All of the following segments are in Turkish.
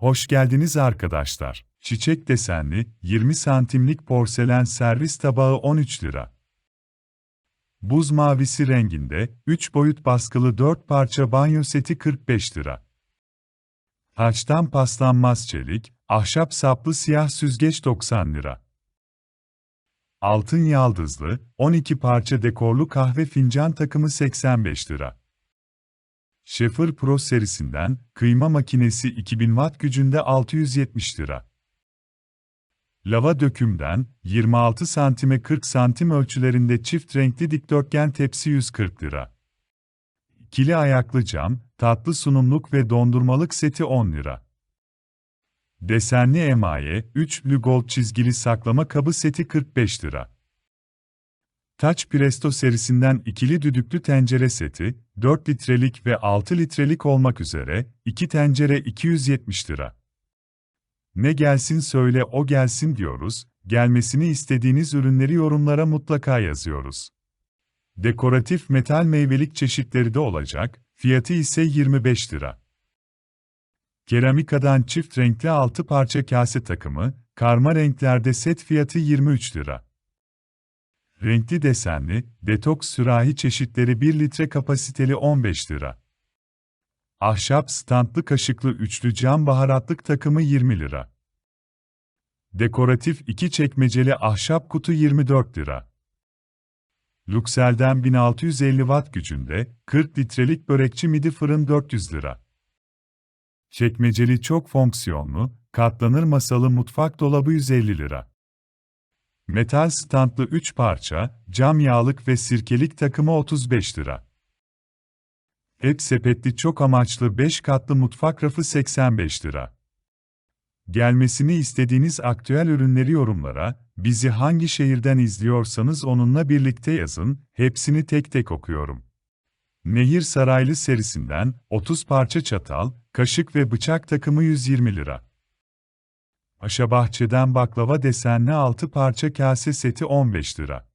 Hoş geldiniz arkadaşlar. Çiçek desenli 20 santimlik porselen servis tabağı 13 lira. Buz mavisi renginde 3 boyut baskılı 4 parça banyo seti 45 lira. Taçtan paslanmaz çelik, ahşap saplı siyah süzgeç 90 lira. Altın yaldızlı 12 parça dekorlu kahve fincan takımı 85 lira. Schaefer Pro serisinden kıyma makinesi 2000 watt gücünde 670 lira. Lava dökümden 26 santime 40 santim ölçülerinde çift renkli dikdörtgen tepsi 140 lira. İkili ayaklı cam, tatlı sunumluk ve dondurmalık seti 10 lira. Desenli emaye, üçlü gold çizgili saklama kabı seti 45 lira. Touch Presto serisinden ikili düdüklü tencere seti, 4 litrelik ve 6 litrelik olmak üzere, 2 tencere 270 lira. Ne gelsin söyle o gelsin diyoruz, gelmesini istediğiniz ürünleri yorumlara mutlaka yazıyoruz. Dekoratif metal meyvelik çeşitleri de olacak, fiyatı ise 25 lira. Keramikadan çift renkli 6 parça kase takımı, karma renklerde set fiyatı 23 lira. Renkli desenli, detoks sürahi çeşitleri 1 litre kapasiteli 15 lira. Ahşap standlı kaşıklı üçlü cam baharatlık takımı 20 lira. Dekoratif iki çekmeceli ahşap kutu 24 lira. Luxel'den 1650 watt gücünde 40 litrelik börekçi midi fırın 400 lira. Çekmeceli çok fonksiyonlu, katlanır masalı mutfak dolabı 150 lira. Metal standlı 3 parça, cam yağlık ve sirkelik takımı 35 lira. Et sepetli çok amaçlı 5 katlı mutfak rafı 85 lira. Gelmesini istediğiniz aktüel ürünleri yorumlara, bizi hangi şehirden izliyorsanız onunla birlikte yazın, hepsini tek tek okuyorum. Nehir Saraylı serisinden 30 parça çatal, kaşık ve bıçak takımı 120 lira. Paşabahçe'den baklava desenli 6 parça kase seti 15 lira.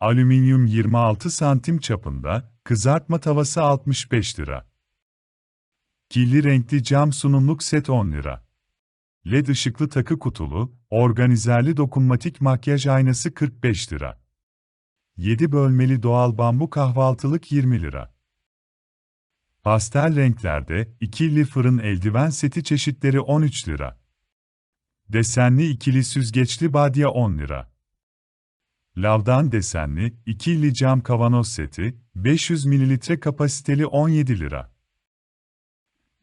Alüminyum 26 santim çapında, kızartma tavası 65 lira. Kirli renkli cam sunumluk set 10 lira. LED ışıklı takı kutulu, organizerli dokunmatik makyaj aynası 45 lira. 7 bölmeli doğal bambu kahvaltılık 20 lira. Pastel renklerde, ikili fırın eldiven seti çeşitleri 13 lira. Desenli ikili süzgeçli badya 10 lira. Lavdan desenli, ikili cam kavanoz seti, 500 ml kapasiteli 17 lira.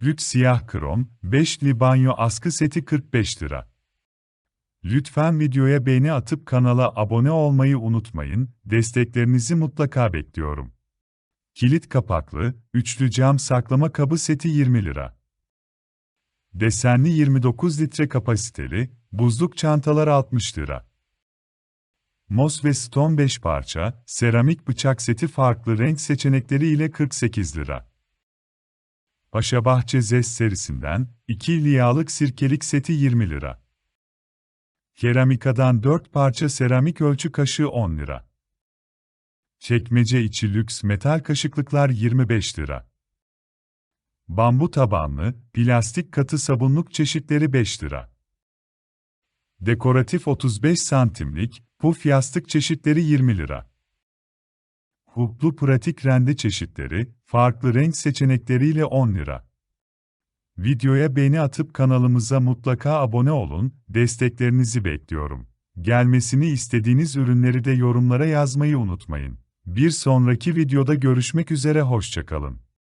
Lüt siyah krom, 5'li banyo askı seti 45 lira. Lütfen videoya beğeni atıp kanala abone olmayı unutmayın, desteklerinizi mutlaka bekliyorum. Kilit kapaklı, üçlü cam saklama kabı seti 20 lira. Desenli 29 litre kapasiteli, buzluk çantalar 60 lira. Mos ve Stone 5 parça, seramik bıçak seti farklı renk seçenekleri ile 48 lira. Paşabahçe Zest serisinden, 2 liyalık sirkelik seti 20 lira. Keramikadan 4 parça seramik ölçü kaşığı 10 lira. Çekmece içi lüks metal kaşıklıklar 25 lira. Bambu tabanlı, plastik katı sabunluk çeşitleri 5 lira. Dekoratif 35 santimlik, puf yastık çeşitleri 20 lira. Huplu pratik rende çeşitleri, farklı renk seçenekleriyle 10 lira. Videoya beğeni atıp kanalımıza mutlaka abone olun, desteklerinizi bekliyorum. Gelmesini istediğiniz ürünleri de yorumlara yazmayı unutmayın. Bir sonraki videoda görüşmek üzere hoşçakalın.